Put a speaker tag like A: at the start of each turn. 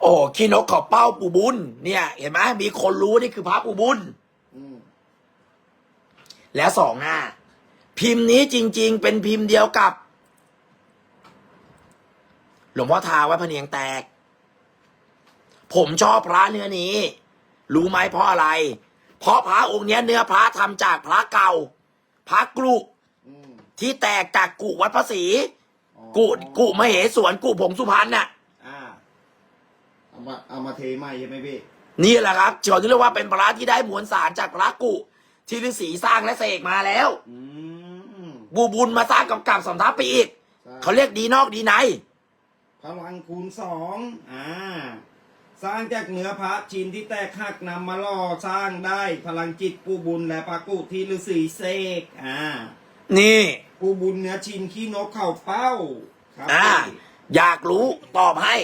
A: โอ้ขี้นกเขาเป้าปู่บุญ เนี่ย เห็นไหมมีคนรู้นี่คือพระปู่บุญ
B: อืม
A: และสองหน้าพิมพ์นี้จริง ๆ เป็นพิมพ์เดียวกับ หลวงพ่อทาวัดพะเนียงแตก ผมชอบพระเนื้อนี้ รู้ไหมเพราะอะไร เพราะพระองค์เนี้ยเนื้อพระทำจากพระเก่า พระกรุ
B: อืม
A: ที่แตกจากกุวัดพระศรี
B: อ๋อ
A: กุกุมเหสวนกุผงสุพรรณน่ะ
B: อ่าเอา มาเอามาเทใหม่ใช่ไหมพี่
A: นี่แหละครับเขาที่เรียกว่าเป็นพระที่ได้มวลสารจากพระกุ ที่ฤาษีสร้างและเสกมาแล้ว
B: อืม
A: บูบุญมาสร้างกับกับสำทับไปอีก
B: ใช่
A: เขาเรียกดีนอกดีใน
B: พลังคูณสองอ่า สร้างจากเนื้อพระชิ้นที่แตกหักนำมาล่อสร้างได้พลังจิตปูบุญและปากุที่ฤาษีเสกอ่า
A: นี่
B: ปูบุญเนื้อชิ้นขี้นกเข่าเป้า ครับ
A: อ่า
B: พี่
A: อยากรู้ตอบให้